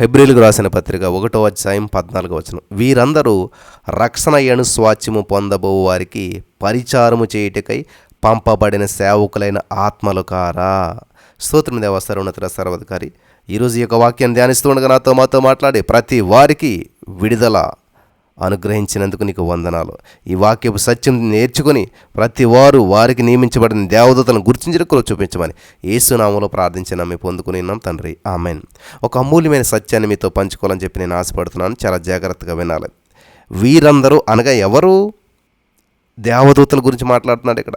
హెబ్రిల్కు రాసిన పత్రిక ఒకటో అధ్యాయం పద్నాలుగో వచనం. వీరందరూ రక్షణ అయ్యను స్వాచ్యము పొందబో వారికి పరిచారము చేయుటకై పంపబడిన సేవకులైన ఆత్మలు కారా. స్తోత్రం దేవ సర్వోన్నత సర్వాధికారి. ఈరోజు ఈ యొక్క వాక్యాన్ని ధ్యానిస్తూ ఉండగా నాతో మాతో మాట్లాడి ప్రతి వారికి విడుదల అనుగ్రహించినందుకు నీకు వందనాలు. ఈ వాక్యపు సత్యం నేర్చుకుని ప్రతి వారు వారికి నియమించబడిన దేవదూతలను గుర్తించడం చూపించమని ఏసునామంలో ప్రార్థించిన మీ పొందుకునిన్నాం తండ్రి. ఆమెన్. ఒక అమూల్యమైన సత్యాన్ని మీతో పంచుకోవాలని చెప్పి నేను ఆశపడుతున్నాను. చాలా జాగ్రత్తగా వినాలి. వీరందరూ అనగా ఎవరు? దేవదూతల గురించి మాట్లాడుతున్నాడు ఇక్కడ.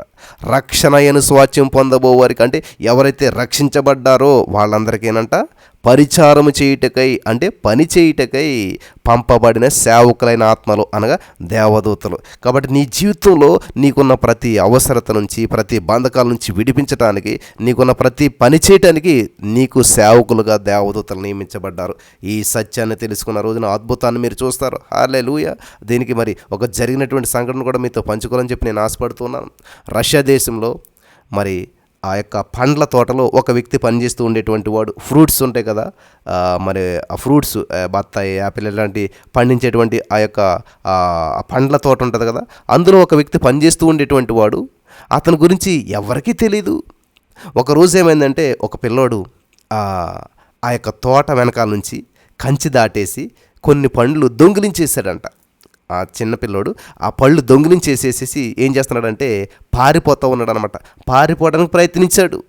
రక్షణ అను స్వాచ్యం పొందబోవారికి అంటే ఎవరైతే రక్షించబడ్డారో వాళ్ళందరికీనంట పరిచారము చేయుటకై అంటే పని చేయుటకై పంపబడిన సేవకులైన ఆత్మలు అనగా దేవదూతలు. కాబట్టి నీ జీవితంలో నీకున్న ప్రతి అవసరత నుంచి ప్రతి బంధకాల నుంచి విడిపించడానికి నీకున్న ప్రతి పని చేయటానికి నీకు సేవకులుగా దేవదూతలు నియమించబడ్డారు. ఈ సత్యాన్ని తెలుసుకున్న రోజున అద్భుతాన్ని మీరు చూస్తారు. హాలే లూయ దీనికి మరి ఒక జరిగినటువంటి సంఘటన కూడా మీతో పంచుకోవాలని చెప్పి నేను ఆశపడుతున్నాను. రష్యా దేశంలో మరి ఆ యొక్క పండ్ల తోటలో ఒక వ్యక్తి పనిచేస్తూ ఉండేటువంటి వాడు ఫ్రూట్స్ ఉంటాయి కదా మరి ఆ ఫ్రూట్స్ బత్తాయి యాపిల్ ఇలాంటి పండించేటువంటి ఆ యొక్క పండ్ల తోట ఉంటుంది కదా అందులో ఒక వ్యక్తి పనిచేస్తూ ఉండేటువంటి వాడు అతని గురించి ఎవరికీ తెలీదు. ఒక రోజు ఏమైందంటే ఒక పిల్లోడు ఆ యొక్క తోట వెనకాల నుంచి కంచి దాటేసి కొన్ని పండ్లు దొంగిలించేశాడంట. ఆ చిన్న పిల్లోడు ఆ పళ్ళు దొంగిలించేసేసేసి ఏం చేస్తున్నాడంటే పారిపోతూ ఉన్నాడు అనమాట పారిపోవడానికి ప్రయత్నించాడు.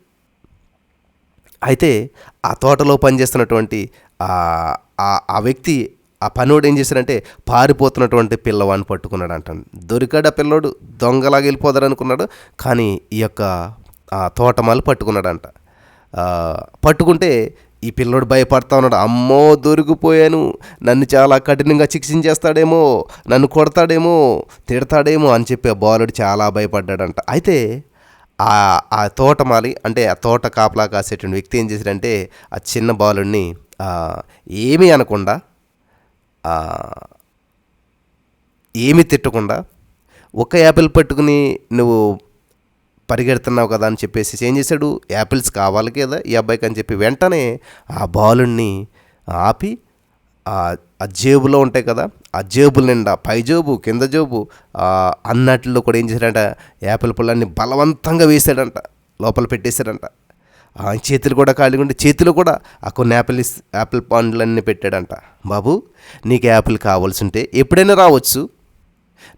అయితే ఆ తోటలో పనిచేస్తున్నటువంటి ఆ- ఆ- వ్యక్తి ఆ పనోడు ఏం చేశాడంటే పారిపోతున్నటువంటి పిల్లవాడిని పట్టుకున్నాడు అంటాను దొరికాడు ఆ పిల్లోడు దొంగలాగా వెళ్ళిపోదాడు అనుకున్నాడు కానీ ఈ యొక్క ఆ తోటమాలి పట్టుకున్నాడంట. పట్టుకుంటే ఈ పిల్లోడు భయపడతా ఉన్నాడు. అమ్మో దొరికిపోయాను. నన్ను చాలా కఠినంగా శిక్షించేస్తాడేమో నన్ను కొడతాడేమో తిడతాడేమో అని చెప్పి ఆ బాలుడు చాలా భయపడ్డాడంట. అయితే ఆ ఆ తోటమాలి అంటే ఆ తోట కాపలా కాసేటువంటి వ్యక్తి ఏం చేశాడంటే ఆ చిన్న బాలుడిని ఏమీ అనకుండా ఏమీ తిట్టకుండా ఒక యాపిల్ పట్టుకుని నువ్వు పరిగెడుతున్నావు కదా అని చెప్పేసి ఏం చేశాడు? యాపిల్స్ కావాలి కదా ఈ అబ్బాయికి అని చెప్పి వెంటనే ఆ బాలుణ్ణి ఆపి ఆ జేబులో ఉంటాయి కదా ఆ జేబుల నిండా పై జేబు కింద జేబు అన్నట్లో కూడా ఏం చేశాడంట? యాపిల్ పళ్ళన్ని బలవంతంగా వేసాడంట లోపల పెట్టేశాడంట. చేతులు కూడా ఖాళీగా ఉండి చేతిలో కూడా ఆ కొన్ని యాపిల్ యాపిల్ పండ్లన్నీ పెట్టాడంట. బాబు నీకు యాపిల్ కావాల్సి ఉంటే ఎప్పుడైనా రావచ్చు.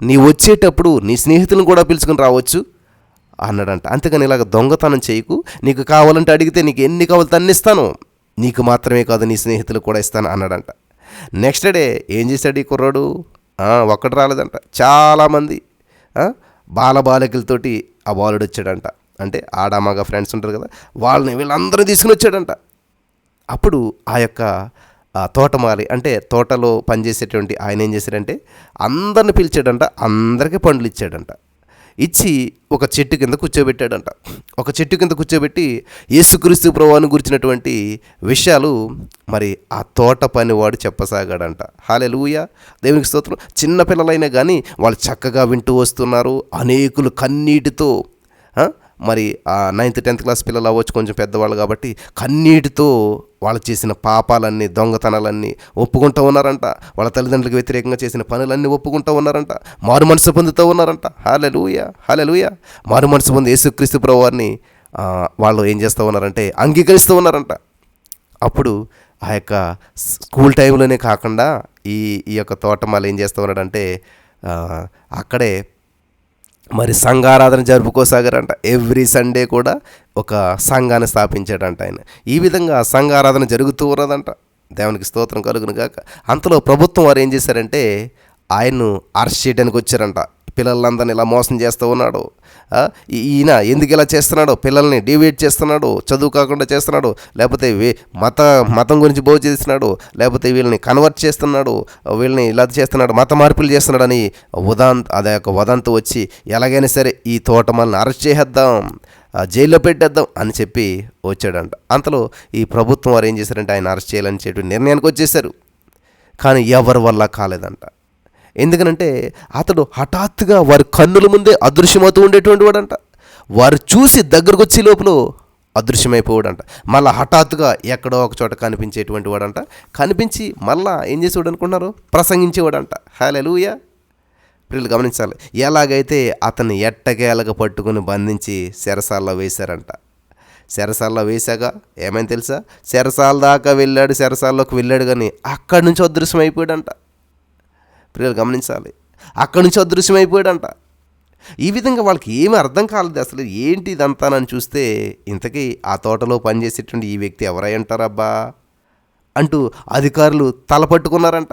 నీ వచ్చేటప్పుడు నీ స్నేహితులను కూడా పిలుచుకుని రావచ్చు. అన్నాడంట. అంతేగాని ఇలాగ దొంగతనం చేయకు. నీకు కావాలంటే అడిగితే నీకు ఎన్ని కావాలి అన్ని ఇస్తాను. నీకు మాత్రమే కాదు నీ స్నేహితులకు కూడా ఇస్తాను అన్నాడంట. నెక్స్ట్ డే ఏం చేశాడు ఈ కుర్రాడు? ఒక్కడు రాలేదంట. చాలామంది బాలబాలికలతోటి ఆ బాలుడు వచ్చాడంట. అంటే ఆడామగ ఫ్రెండ్స్ ఉంటారు కదా వాళ్ళని వీళ్ళందరూ తీసుకుని వచ్చాడంట. అప్పుడు ఆ యొక్క తోటమాలి అంటే తోటలో పనిచేసేటువంటి ఆయన ఏం చేశాడంటే అందరిని పిలిచాడంట అందరికీ పండ్లు ఇచ్చాడంట. ఇచ్చి ఒక చెట్టు కింద కూర్చోబెట్టాడంట. ఒక చెట్టు కింద కూర్చోబెట్టి యేసుక్రీస్తు ప్రభువాన్ని గురించినటువంటి విషయాలు మరి ఆ తోట పనివాడు చెప్పసాగాడంట. హాలెలూయ దేవునికి స్తోత్రం. చిన్నపిల్లలైనా కానీ వాళ్ళు చక్కగా వింటూ వస్తున్నారు. అనేకులు కన్నీటితో మరి ఆ నైన్త్ టెన్త్ క్లాస్ పిల్లలు అవ్వచ్చు కొంచెం పెద్దవాళ్ళు కాబట్టి కన్నీటితో వాళ్ళు చేసిన పాపాలన్నీ దొంగతనాలన్నీ ఒప్పుకుంటూ ఉన్నారంట. వాళ్ళ తల్లిదండ్రులకు వ్యతిరేకంగా చేసిన పనులన్నీ ఒప్పుకుంటూ ఉన్నారంట. మారు మనసు పొందుతూ ఉన్నారంట. హాలెలూయ హాలెలూయ మారు మనసు పొంది యేసుక్రీస్తు ప్రభు వారిని వాళ్ళు ఏం చేస్తూ ఉన్నారంటే అంగీకరిస్తూ ఉన్నారంట. అప్పుడు ఆ యొక్క స్కూల్ టైంలోనే కాకుండా ఈ ఈ యొక్క తోటమాలు ఏం చేస్తూ ఉన్నాడంటే అక్కడే మరి సంఘారాధన జరుపుకోసాగారంట. ఎవ్రీ సండే కూడా ఒక సంఘాన్ని స్థాపించాడంట ఆయన. ఈ విధంగా సంఘారాధన జరుగుతూ ఉన్నదంట. దేవునికి స్తోత్రం కలుగును గాక. అంతలో ప్రభుత్వం వారు ఏం చేశారంటే ఆయన్ను అరెస్ట్ చేయడానికి వచ్చారంట. పిల్లలందరిని ఇలా మోసం చేస్తూ ఉన్నాడు. ఈయన ఎందుకు ఇలా చేస్తున్నాడో? పిల్లల్ని డివేట్ చేస్తున్నాడు చదువు కాకుండా చేస్తున్నాడు లేకపోతే మత మతం గురించి బోధ చేస్తున్నాడు లేకపోతే వీళ్ళని కన్వర్ట్ చేస్తున్నాడు వీళ్ళని ఇలా చేస్తున్నాడు మత మార్పులు చేస్తున్నాడని ఉదాంత అదే ఒక వదంతు వచ్చి ఎలాగైనా సరే ఈ తోటమాలని అరెస్ట్ చేసేద్దాం జైల్లో పెట్టేద్దాం అని చెప్పి వచ్చాడంట. అంతలో ఈ ప్రభుత్వం వారు ఏం చేశారంటే ఆయన అరెస్ట్ చేయాలని చెప్పి నిర్ణయానికి వచ్చేసారు కానీ ఎవరి వల్ల కాలేదంట. ఎందుకనంటే అతడు హఠాత్తుగా వారి కన్నుల ముందే అదృశ్యమవుతూ ఉండేటువంటి వాడంట. వారు చూసి దగ్గరకు వచ్చే లోపల అదృశ్యమైపోవాడంట. మళ్ళీ హఠాత్తుగా ఎక్కడో ఒక చోట కనిపించేటువంటి వాడంట. కనిపించి మళ్ళా ఏం చేసేవాడు అనుకున్నారు? ప్రసంగించేవాడంట. హాలెలూయ ప్రియులు గమనించాలి. ఎలాగైతే అతన్ని ఎట్టకేలగ పట్టుకుని బంధించి శరసాల్లో వేశారంట. శరసాల్లో వేశాక ఏమైంది తెలుసా? శరసాల దాకా వెళ్ళాడు శరసాల్లోకి వెళ్ళాడు కానీ అక్కడి నుంచి అదృశ్యం అయిపోయాడంట ప్రియులు గమనించాలి. అక్కడి నుంచి అదృశ్యం ఈ విధంగా వాళ్ళకి ఏమీ అర్థం కాలేదు అసలు. ఏంటి ఇదంతానని చూస్తే ఇంతకీ ఆ తోటలో పనిచేసేటువంటి ఈ వ్యక్తి ఎవరై అంటారబ్బా అంటూ అధికారులు తల పట్టుకున్నారంట.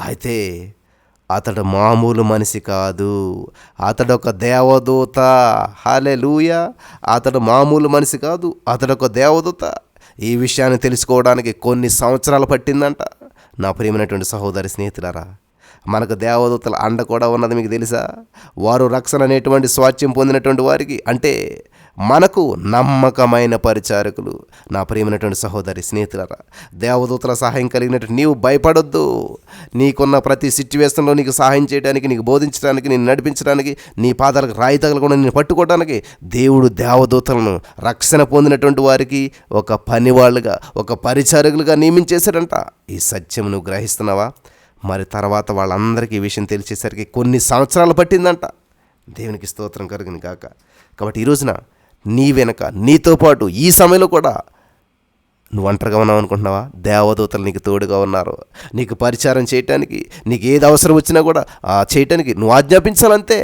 అయితే అతడు మామూలు మనిషి కాదు. అతడు ఒక దేవదూత. హాలే అతడు మామూలు మనిషి కాదు. అతడు ఒక దేవదూత. ఈ విషయాన్ని తెలుసుకోవడానికి కొన్ని సంవత్సరాలు పట్టిందంట. నా ప్రియమైనటువంటి సహోదరి స్నేహితులారా మనకు దేవదూతల అండ కూడా ఉన్నది మీకు తెలుసా? వారు రక్షణ అనేటువంటి స్వాచ్యం పొందినటువంటి వారికి. అంటే మనకు నమ్మకమైన పరిచారకులు. నా ప్రియమైనటువంటి సహోదరి స్నేహితులరా దేవదూతల సహాయం కలిగినట్టు నీవు భయపడొద్దు. నీకున్న ప్రతి సిచ్యువేషన్లో నీకు సహాయం చేయడానికి నీకు బోధించడానికి నేను నడిపించడానికి నీ పాదాలకు రాయి తగలకుండా నేను పట్టుకోవడానికి దేవుడు దేవదూతలను రక్షణ పొందినటువంటి వారికి ఒక పనివాళ్ళుగా ఒక పరిచారకులుగా నియమించేశాడంట. ఈ సత్యం నువ్వు గ్రహిస్తున్నావా? మరి తర్వాత వాళ్ళందరికీ ఈ విషయం తెలిసేసరికి కొన్ని సంవత్సరాలు పట్టిందంట. దేవునికి స్తోత్రం కలుగుని కాక కాబట్టి ఈ రోజున నీ వెనక నీతో పాటు ఈ సమయంలో కూడా నువ్వు ఒంటరిగా ఉన్నావు అనుకుంటున్నావా? దేవదూతలు నీకు తోడుగా ఉన్నారు. నీకు పరిచారం చేయటానికి నీకు ఏది అవసరం వచ్చినా కూడా చేయటానికి నువ్వు ఆజ్ఞాపించాలంతే.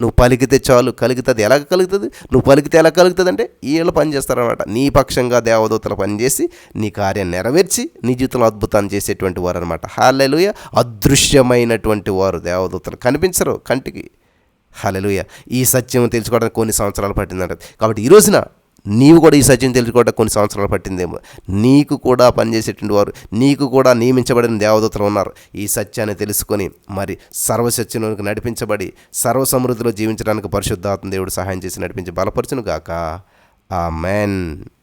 నువ్వు పలికితే చాలు కలుగుతుంది. ఎలా కలుగుతుంది? నువ్వు పలికితే ఎలా కలుగుతుంది అంటే వీళ్ళు పనిచేస్తారనమాట నీ పక్షంగా దేవదూతలు పనిచేసి నీ కార్యం నెరవేర్చి నీ జీవితంలో అద్భుతాన్ని చేసేటువంటి వారు అనమాట హాలెలుయ. అదృశ్యమైనటువంటి వారు దేవదూతలు. కనిపించరు కంటికి. హాలెలుయ. ఈ సత్యం తెలుసుకోవడానికి కొన్ని సంవత్సరాలు పట్టిందంట. కాబట్టి ఈ రోజున నీవు కూడా ఈ సత్యం తెలుసుకోవడం కొన్ని సంవత్సరాలు పట్టిందేమో. నీకు కూడా పనిచేసేటువంటి వారు నీకు కూడా నియమించబడిన దేవదూతలు ఉన్నారు. ఈ సత్యాన్ని తెలుసుకొని మరి సర్వసత్యంలోనికి నడిపించబడి సర్వ సమృద్ధిలో జీవించడానికి పరిశుద్ధాత్మ దేవుడు సహాయం చేసి నడిపించి బలపరచును గాక ఆ మెన్